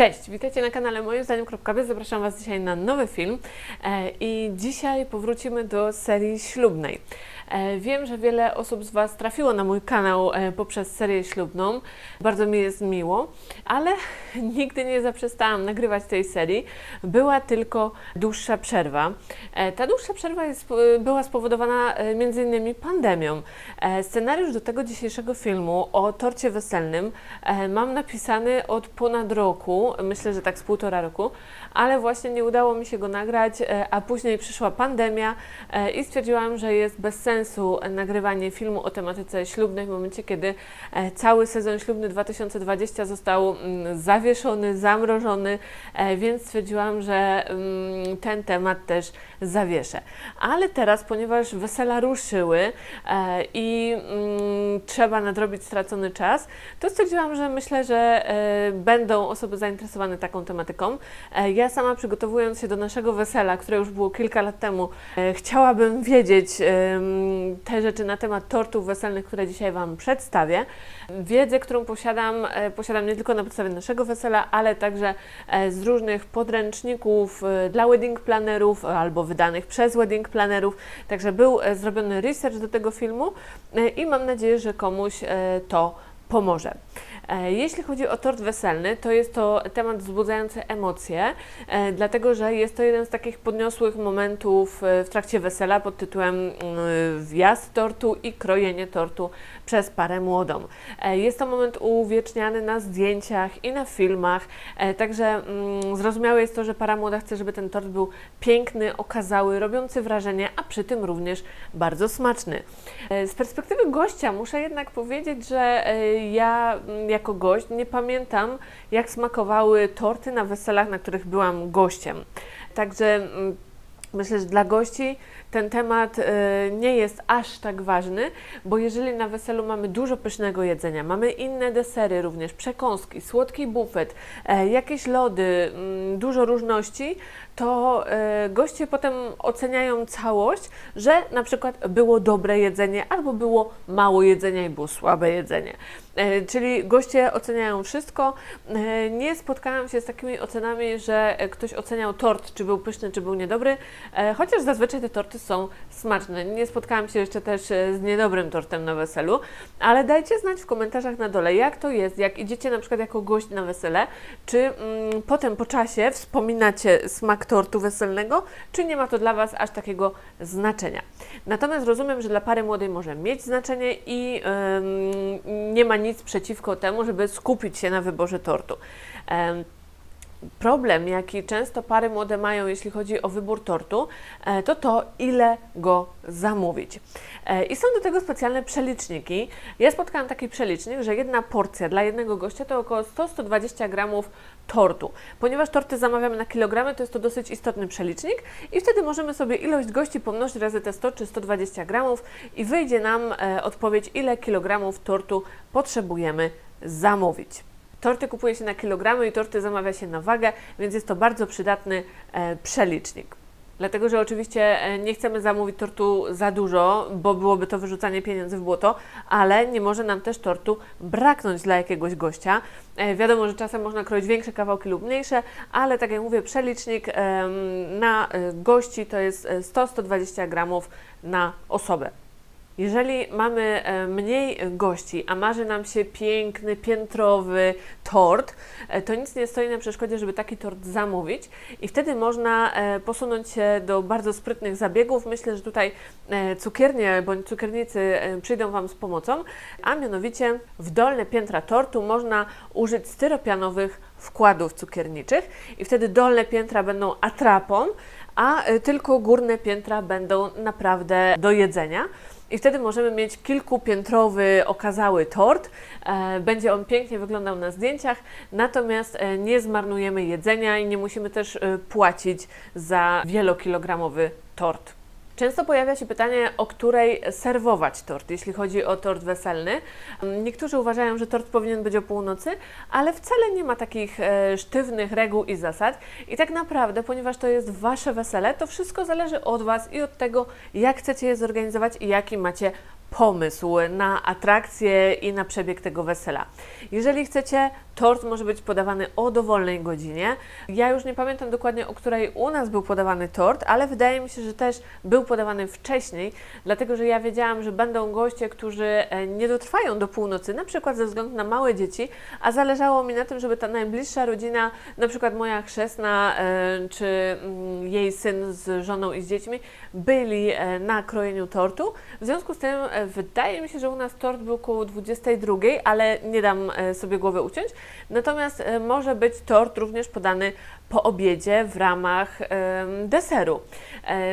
Cześć, witajcie na kanale moim zdaniem.biz. Zapraszam Was dzisiaj na nowy film e, i dzisiaj powrócimy do serii ślubnej. E, Wiem, że wiele osób z Was trafiło na mój kanał e, poprzez serię ślubną. Bardzo mi jest miło, ale nigdy nie zaprzestałam nagrywać tej serii. Była tylko dłuższa przerwa. Ta dłuższa przerwa jest, była spowodowana innymi pandemią. Scenariusz do tego dzisiejszego filmu o torcie weselnym mam napisany od ponad roku, myślę, że tak z półtora roku, ale właśnie nie udało mi się go nagrać, e, a później przyszła pandemia e, i stwierdziłam, że jest bez sensu nagrywanie filmu o tematyce ślubnej w momencie, kiedy e, cały sezon ślubny 2020 został mm, zawieszony, zamrożony, więc stwierdziłam, że mm, ten temat też zawieszę. Ale teraz, ponieważ wesela ruszyły i mm, trzeba nadrobić stracony czas, to stwierdziłam, że myślę, że będą osoby zainteresowane taką tematyką. E, ja sama przygotowując się do naszego wesela, które już było kilka lat temu, e, chciałabym wiedzieć te rzeczy na temat tortów weselnych, które dzisiaj Wam przedstawię. Wiedzę, którą posiadam, e, posiadam nie tylko na podstawie naszego wesela, ale także z różnych podręczników dla wedding planerów albo wydanych przez wedding planerów. Także był zrobiony research do tego filmu i mam nadzieję, że komuś to pomoże. E, Jeśli chodzi o tort weselny, to jest to temat wzbudzający emocje, e, dlatego że jest to jeden z takich podniosłych momentów e, w trakcie wesela pod tytułem mm, wjazd tortu i krojenie tortu przez parę młodą. Jest to moment uwieczniany na zdjęciach i na filmach, także mm, zrozumiałe jest to, że para młoda chce, żeby ten tort był piękny, okazały, robiący wrażenie, a przy tym również bardzo smaczny. Z perspektywy gościa muszę jednak powiedzieć, że ja mm, jako gość nie pamiętam, jak smakowały torty na weselach, na których byłam gościem. Także mm, myślę, że dla gości ten temat e, nie jest aż tak ważny, bo jeżeli na weselu mamy dużo pysznego jedzenia, mamy inne desery również, przekąski, słodki bufet, e, jakieś lody, mm, dużo różności, to e, goście potem oceniają całość, że na przykład było dobre jedzenie albo było mało jedzenia i było słabe jedzenie. E, Czyli goście oceniają wszystko. E, Nie spotkałam się z takimi ocenami, że ktoś oceniał tort, czy był pyszny, czy był niedobry, e, chociaż zazwyczaj te torty są smaczne. Nie spotkałam się jeszcze też z niedobrym tortem na weselu, ale dajcie znać w komentarzach na dole, jak to jest, jak idziecie na przykład jako gość na wesele, czy mm, potem po czasie wspominacie smak tortu weselnego, czy nie ma to dla Was aż takiego znaczenia. Natomiast rozumiem, że dla pary młodej może mieć znaczenie i em, nie ma nic przeciwko temu, żeby skupić się na wyborze tortu. Em, Problem, jaki często pary młode mają, jeśli chodzi o wybór tortu, e, to to, ile go zamówić. E, I są do tego specjalne przeliczniki. Ja spotkałam taki przelicznik, że jedna porcja dla jednego gościa to około 100-120 gramów tortu. Ponieważ torty zamawiamy na kilogramy, to jest to dosyć istotny przelicznik i wtedy możemy sobie ilość gości pomnożyć razy te 100 czy 120 gramów i wyjdzie nam e, odpowiedź, ile kilogramów tortu potrzebujemy zamówić. Torty kupuje się na kilogramy i torty zamawia się na wagę, więc jest to bardzo przydatny e, przelicznik. Dlatego, że oczywiście e, nie chcemy zamówić tortu za dużo, bo byłoby to wyrzucanie pieniędzy w błoto, ale nie może nam też tortu braknąć dla jakiegoś gościa. E, wiadomo, że czasem można kroić większe kawałki lub mniejsze, ale tak jak mówię, przelicznik na gości to jest e, 100-120 gramów na osobę. Jeżeli mamy e, mniej gości, a marzy nam się piękny, piętrowy tort, e, to nic nie stoi na przeszkodzie, żeby taki tort zamówić i wtedy można e, posunąć się do bardzo sprytnych zabiegów. Myślę, że tutaj cukiernie bądź cukiernicy przyjdą Wam z pomocą, a mianowicie w dolne piętra tortu można użyć styropianowych wkładów cukierniczych i wtedy dolne piętra będą atrapą, a tylko górne piętra będą naprawdę do jedzenia. I wtedy możemy mieć kilkupiętrowy, okazały tort. E, będzie on pięknie wyglądał na zdjęciach, natomiast e, nie zmarnujemy jedzenia i nie musimy też e, płacić za wielokilogramowy tort. Często pojawia się pytanie, o której serwować tort, jeśli chodzi o tort weselny. Niektórzy uważają, że tort powinien być o północy, ale wcale nie ma takich e, sztywnych reguł i zasad. I tak naprawdę, ponieważ to jest Wasze wesele, to wszystko zależy od Was i od tego, jak chcecie je zorganizować i jaki macie pomysł na atrakcję i na przebieg tego wesela. Jeżeli chcecie, tort może być podawany o dowolnej godzinie. Ja już nie pamiętam dokładnie, o której u nas był podawany tort, ale wydaje mi się, że też był podawany wcześniej, dlatego że ja wiedziałam, że będą goście, którzy e, nie dotrwają do północy, na przykład ze względu na małe dzieci, a zależało mi na tym, żeby ta najbliższa rodzina, na przykład moja chrzestna e, czy mm, jej syn z żoną i z dziećmi, byli e, na krojeniu tortu. W związku z tym wydaje mi się, że u nas tort był około 22, ale nie dam e, sobie głowy uciąć. Natomiast e, może być tort również podany po obiedzie w ramach deseru.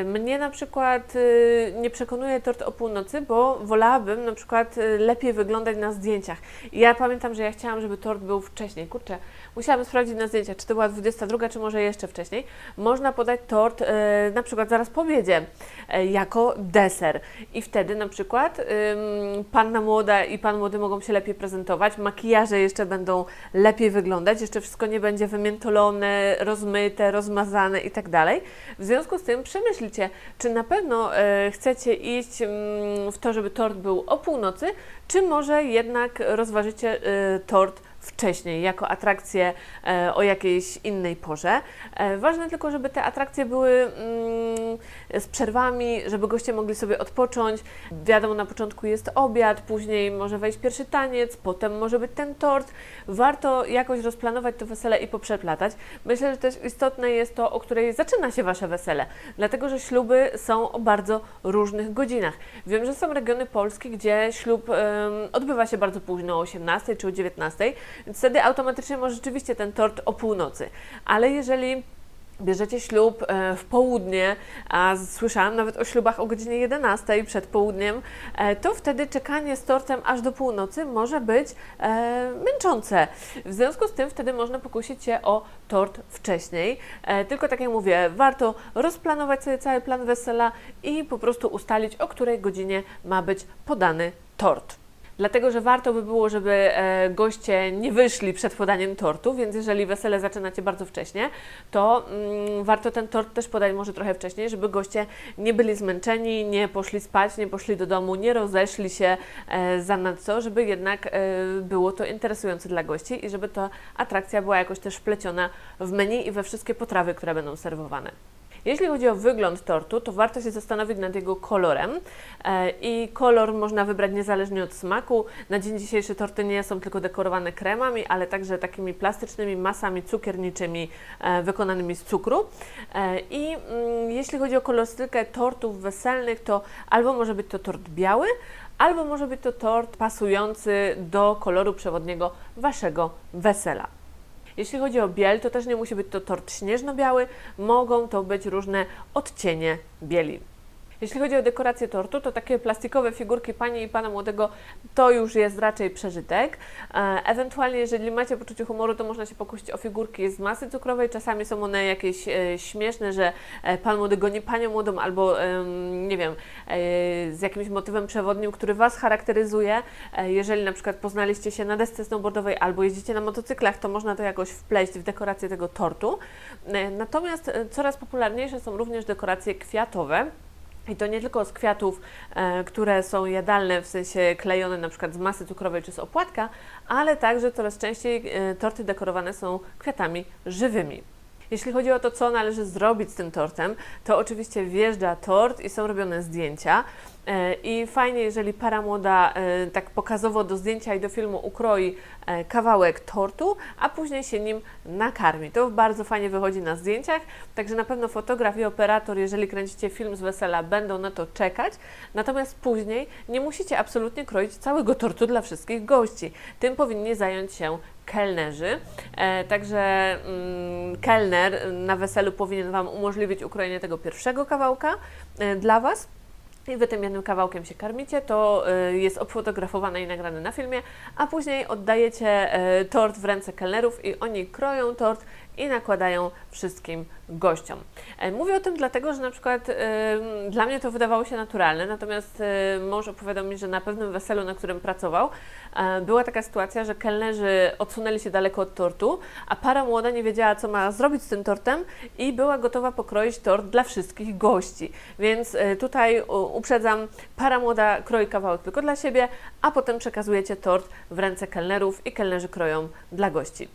Mnie na przykład y, nie przekonuje tort o północy, bo wolałabym na przykład y, lepiej wyglądać na zdjęciach. Ja pamiętam, że ja chciałam, żeby tort był wcześniej. Kurczę, musiałam sprawdzić na zdjęciach, czy to była 22, czy może jeszcze wcześniej. Można podać tort e, na przykład zaraz po obiedzie jako deser. I wtedy na przykład panna młoda i pan młody mogą się lepiej prezentować, makijaże jeszcze będą lepiej wyglądać, jeszcze wszystko nie będzie wymiętolone, rozmyte, rozmazane i tak dalej. W związku z tym przemyślcie, czy na pewno e, chcecie iść mm, w to, żeby tort był o północy, czy może jednak rozważycie e, tort wcześniej, jako atrakcję e, o jakiejś innej porze. E, ważne tylko, żeby te atrakcje były mm, z przerwami, żeby goście mogli sobie odpocząć. Wiadomo, na początku jest obiad, później może wejść pierwszy taniec, potem może być ten tort. Warto jakoś rozplanować to wesele i poprzeplatać. Myślę, że też istotne jest to, o której zaczyna się Wasze wesele, dlatego że śluby są o bardzo różnych godzinach. Wiem, że są regiony Polski, gdzie ślub odbywa się bardzo późno, o 18 czy o 19, wtedy automatycznie może rzeczywiście ten tort o północy. Ale jeżeli bierzecie ślub e, w południe, a słyszałam nawet o ślubach o godzinie 11 przed południem, e, to wtedy czekanie z tortem aż do północy może być e, męczące. W związku z tym wtedy można pokusić się o tort wcześniej. Tylko tak jak mówię, warto rozplanować sobie cały plan wesela i po prostu ustalić, o której godzinie ma być podany tort. Dlatego, że warto by było, żeby e, goście nie wyszli przed podaniem tortu, więc jeżeli wesele zaczynacie bardzo wcześnie, to mm, warto ten tort też podać może trochę wcześniej, żeby goście nie byli zmęczeni, nie poszli spać, nie poszli do domu, nie rozeszli się e, zanadto, żeby jednak e, było to interesujące dla gości i żeby ta atrakcja była jakoś też wpleciona w menu i we wszystkie potrawy, które będą serwowane. Jeśli chodzi o wygląd tortu, to warto się zastanowić nad jego kolorem e, i kolor można wybrać niezależnie od smaku. Na dzień dzisiejszy torty nie są tylko dekorowane kremami, ale także takimi plastycznymi masami cukierniczymi e, wykonanymi z cukru. E, I mm, jeśli chodzi o kolorystykę tortów weselnych, to albo może być to tort biały, albo może być to tort pasujący do koloru przewodniego Waszego wesela. Jeśli chodzi o biel, to też nie musi być to tort śnieżno-biały, mogą to być różne odcienie bieli. Jeśli chodzi o dekorację tortu, to takie plastikowe figurki pani i pana młodego to już jest raczej przeżytek. E, ewentualnie, jeżeli macie poczucie humoru, to można się pokusić o figurki z masy cukrowej. Czasami są one jakieś e, śmieszne, że e, pan młody goni panią młodą albo nie wiem, z jakimś motywem przewodnim, który Was charakteryzuje. Jeżeli na przykład poznaliście się na desce snowboardowej albo jeździcie na motocyklach, to można to jakoś wpleść w dekorację tego tortu. Natomiast coraz popularniejsze są również dekoracje kwiatowe. I to nie tylko z kwiatów, e, które są jadalne, w sensie klejone na przykład z masy cukrowej czy z opłatka, ale także coraz częściej e, torty dekorowane są kwiatami żywymi. Jeśli chodzi o to, co należy zrobić z tym tortem, to oczywiście wjeżdża tort i są robione zdjęcia. E, I fajnie, jeżeli para młoda e, tak pokazowo do zdjęcia i do filmu ukroi e, kawałek tortu, a później się nim nakarmi. To bardzo fajnie wychodzi na zdjęciach, także na pewno fotograf i operator, jeżeli kręcicie film z wesela, będą na to czekać. Natomiast później nie musicie absolutnie kroić całego tortu dla wszystkich gości. Tym powinni zająć się kelnerzy. Także mm, kelner na weselu powinien Wam umożliwić ukrojenie tego pierwszego kawałka dla Was. I Wy tym jednym kawałkiem się karmicie, to y, jest obfotografowane i nagrane na filmie, a później oddajecie y, tort w ręce kelnerów i oni kroją tort i nakładają wszystkim gościom. E, Mówię o tym dlatego, że na przykład e, dla mnie to wydawało się naturalne, natomiast e, mąż opowiadał mi, że na pewnym weselu, na którym pracował, e, była taka sytuacja, że kelnerzy odsunęli się daleko od tortu, a para młoda nie wiedziała, co ma zrobić z tym tortem i była gotowa pokroić tort dla wszystkich gości. Więc e, tutaj uprzedzam, para młoda kroi kawałek tylko dla siebie, a potem przekazujecie tort w ręce kelnerów i kelnerzy kroją dla gości.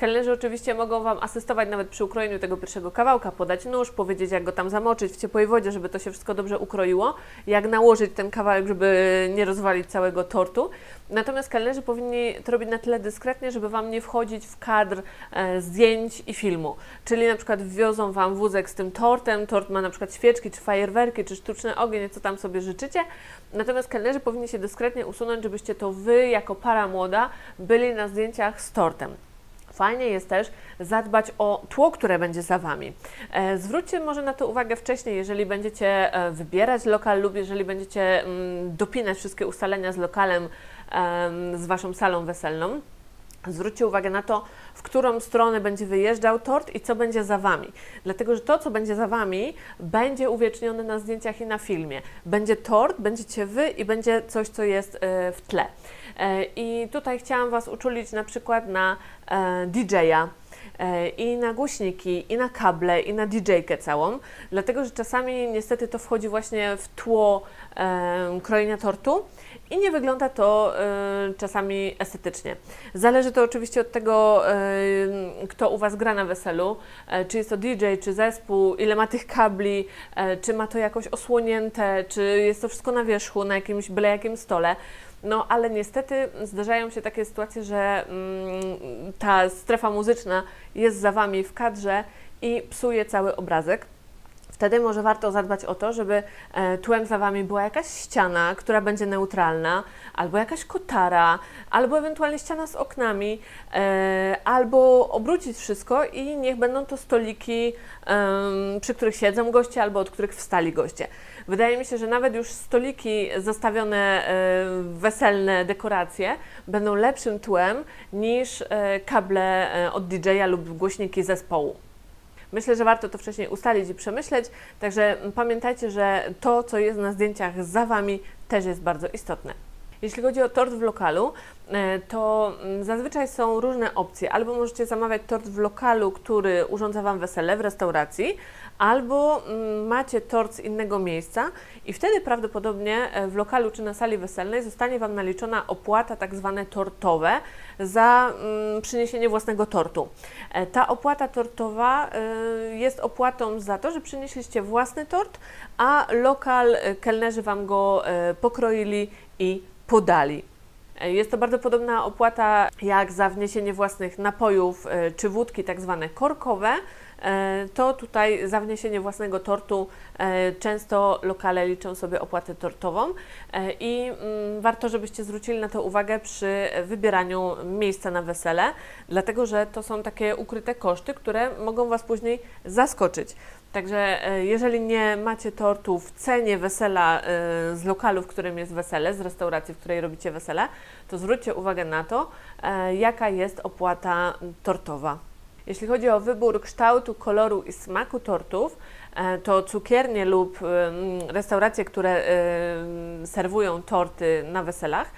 Kelnerzy oczywiście mogą Wam asystować nawet przy ukrojeniu tego pierwszego kawałka, podać nóż, powiedzieć jak go tam zamoczyć w ciepłej wodzie, żeby to się wszystko dobrze ukroiło, jak nałożyć ten kawałek, żeby nie rozwalić całego tortu. Natomiast kelnerzy powinni to robić na tyle dyskretnie, żeby Wam nie wchodzić w kadr e, zdjęć i filmu. Czyli na przykład wiozą Wam wózek z tym tortem, tort ma na przykład świeczki, czy fajerwerki, czy sztuczny ogień, co tam sobie życzycie. Natomiast kelnerzy powinni się dyskretnie usunąć, żebyście to Wy, jako para młoda, byli na zdjęciach z tortem. Fajnie jest też zadbać o tło, które będzie za Wami. E, zwróćcie może na to uwagę wcześniej, jeżeli będziecie e, wybierać lokal lub jeżeli będziecie mm, dopinać wszystkie ustalenia z lokalem, em, z Waszą salą weselną. Zwróćcie uwagę na to, w którą stronę będzie wyjeżdżał tort i co będzie za Wami. Dlatego, że to, co będzie za Wami, będzie uwiecznione na zdjęciach i na filmie. Będzie tort, będziecie Wy i będzie coś, co jest e, w tle. E, I tutaj chciałam Was uczulić na przykład na e, DJ-a i na głośniki, i na kable, i na DJ-kę całą, dlatego że czasami niestety to wchodzi właśnie w tło e, krojenia tortu i nie wygląda to e, czasami estetycznie. Zależy to oczywiście od tego, e, kto u Was gra na weselu, e, czy jest to DJ, czy zespół, ile ma tych kabli, e, czy ma to jakoś osłonięte, czy jest to wszystko na wierzchu, na jakimś byle jakim stole. No, ale niestety zdarzają się takie sytuacje, że mm, ta strefa muzyczna jest za Wami w kadrze i psuje cały obrazek. Wtedy może warto zadbać o to, żeby e, tłem za Wami była jakaś ściana, która będzie neutralna, albo jakaś kotara, albo ewentualnie ściana z oknami, e, albo obrócić wszystko i niech będą to stoliki, przy których siedzą goście, albo od których wstali goście. Wydaje mi się, że nawet już stoliki zostawione e, weselne dekoracje będą lepszym tłem niż kable od DJ-a lub głośniki zespołu. Myślę, że warto to wcześniej ustalić i przemyśleć, także pamiętajcie, że to, co jest na zdjęciach za Wami, też jest bardzo istotne. Jeśli chodzi o tort w lokalu, to mm, zazwyczaj są różne opcje. Albo możecie zamawiać tort w lokalu, który urządza Wam wesele w restauracji, albo mm, macie tort z innego miejsca i wtedy prawdopodobnie e, w lokalu czy na sali weselnej zostanie Wam naliczona opłata tak zwane tortowe za mm, przyniesienie własnego tortu. E, Ta opłata tortowa e, jest opłatą za to, że przynieśliście własny tort, a lokal, e, kelnerzy Wam go e, pokroili i podali. Jest to bardzo podobna opłata jak za wniesienie własnych napojów e, czy wódki, tak zwane korkowe. E, To tutaj za wniesienie własnego tortu e, często lokale liczą sobie opłatę tortową e, i mm, warto, żebyście zwrócili na to uwagę przy wybieraniu miejsca na wesele, dlatego że to są takie ukryte koszty, które mogą Was później zaskoczyć. Także jeżeli nie macie tortu w cenie wesela z lokalu, w którym jest wesele, z restauracji, w której robicie wesele, to zwróćcie uwagę na to, jaka jest opłata tortowa. Jeśli chodzi o wybór kształtu, koloru i smaku tortów, e, to cukiernie lub restauracje, które serwują torty na weselach,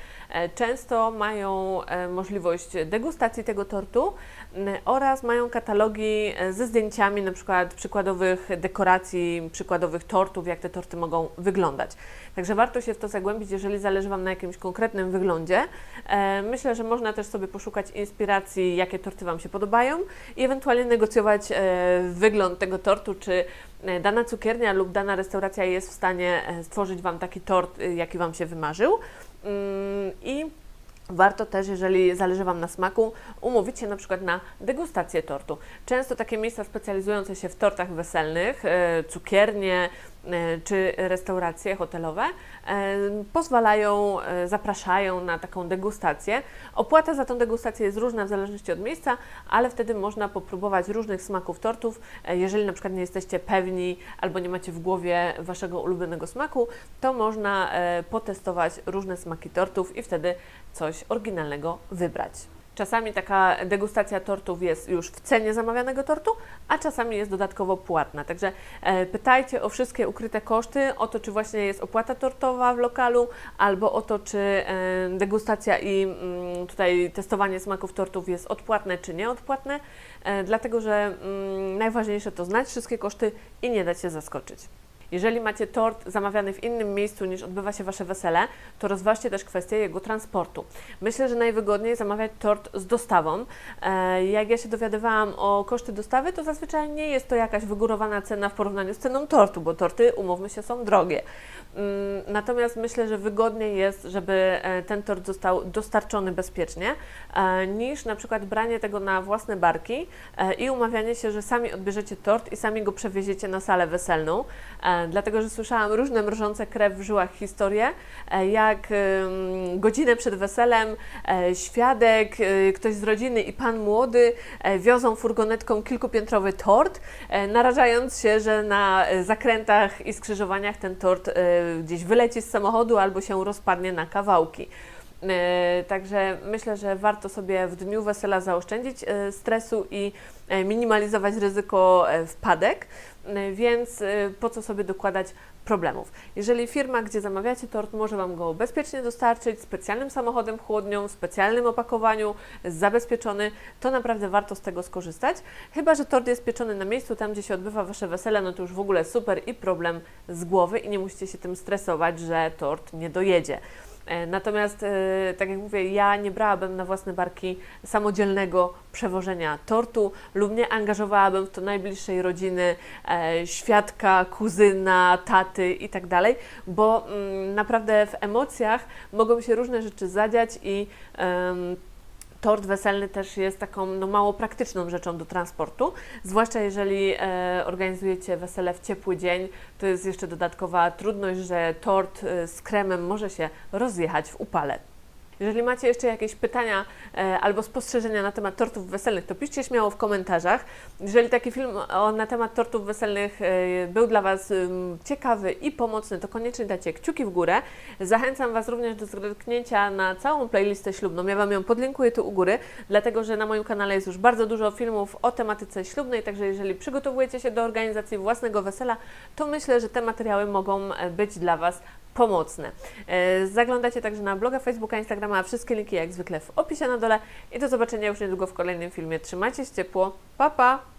często mają e, możliwość degustacji tego tortu oraz mają katalogi e, ze zdjęciami na przykład przykładowych dekoracji, przykładowych tortów, jak te torty mogą wyglądać. Także warto się w to zagłębić, jeżeli zależy Wam na jakimś konkretnym wyglądzie. E, Myślę, że można też sobie poszukać inspiracji, jakie torty Wam się podobają i ewentualnie negocjować e, wygląd tego tortu, czy e, dana cukiernia lub dana restauracja jest w stanie e, stworzyć Wam taki tort, e, jaki Wam się wymarzył. Mm, I Warto też, jeżeli zależy Wam na smaku, umówić się na przykład na degustację tortu. Często takie miejsca specjalizujące się w tortach weselnych, e, cukiernie czy restauracje hotelowe e, pozwalają, e, zapraszają na taką degustację. Opłata za tą degustację jest różna w zależności od miejsca, ale wtedy można popróbować różnych smaków tortów. E, Jeżeli na przykład nie jesteście pewni albo nie macie w głowie Waszego ulubionego smaku, to można e, potestować różne smaki tortów i wtedy coś oryginalnego wybrać. Czasami taka degustacja tortów jest już w cenie zamawianego tortu, a czasami jest dodatkowo płatna. Także e, pytajcie o wszystkie ukryte koszty, o to, czy właśnie jest opłata tortowa w lokalu, albo o to, czy e, degustacja i mm, tutaj testowanie smaków tortów jest odpłatne, czy nieodpłatne, e, dlatego że mm, najważniejsze to znać wszystkie koszty i nie dać się zaskoczyć. Jeżeli macie tort zamawiany w innym miejscu niż odbywa się Wasze wesele, to rozważcie też kwestię jego transportu. Myślę, że najwygodniej zamawiać tort z dostawą. E, Jak ja się dowiadywałam o koszty dostawy, to zazwyczaj nie jest to jakaś wygórowana cena w porównaniu z ceną tortu, bo torty, umówmy się, są drogie. Mm, Natomiast myślę, że wygodniej jest, żeby e, ten tort został dostarczony bezpiecznie, e, niż na przykład branie tego na własne barki e, i umawianie się, że sami odbierzecie tort i sami go przewieziecie na salę weselną. Dlatego, że słyszałam różne mrożące krew w żyłach historie, jak godzinę przed weselem świadek, ktoś z rodziny i pan młody wiozą furgonetką kilkupiętrowy tort, narażając się, że na zakrętach i skrzyżowaniach ten tort gdzieś wyleci z samochodu albo się rozpadnie na kawałki. E, Także myślę, że warto sobie w dniu wesela zaoszczędzić e, stresu i e, minimalizować ryzyko e, wpadek, e, więc po co sobie dokładać problemów. Jeżeli firma, gdzie zamawiacie tort, może Wam go bezpiecznie dostarczyć specjalnym samochodem chłodnią, w specjalnym opakowaniu, zabezpieczony, to naprawdę warto z tego skorzystać. Chyba, że tort jest pieczony na miejscu, tam gdzie się odbywa Wasze wesele, no to już w ogóle super i problem z głowy i nie musicie się tym stresować, że tort nie dojedzie. E, Natomiast, e, tak jak mówię, ja nie brałabym na własne barki samodzielnego przewożenia tortu lub nie angażowałabym w to najbliższej rodziny, e, świadka, kuzyna, taty i tak bo mm, naprawdę w emocjach mogą się różne rzeczy zadziać i Tort weselny też jest taką no, mało praktyczną rzeczą do transportu, zwłaszcza jeżeli e, organizujecie wesele w ciepły dzień, to jest jeszcze dodatkowa trudność, że tort e, z kremem może się rozjechać w upale. Jeżeli macie jeszcze jakieś pytania e, albo spostrzeżenia na temat tortów weselnych, to piszcie śmiało w komentarzach. Jeżeli taki film o, na temat tortów weselnych e, był dla Was ym, ciekawy i pomocny, to koniecznie dajcie kciuki w górę. Zachęcam Was również do zerknięcia na całą playlistę ślubną. Ja Wam ją podlinkuję tu u góry, dlatego że na moim kanale jest już bardzo dużo filmów o tematyce ślubnej, także jeżeli przygotowujecie się do organizacji własnego wesela, to myślę, że te materiały mogą e, być dla Was pomocne. E, Zaglądacie także na bloga, Facebooka, Instagrama, a wszystkie linki jak zwykle w opisie na dole i do zobaczenia już niedługo w kolejnym filmie. Trzymajcie się ciepło, pa pa!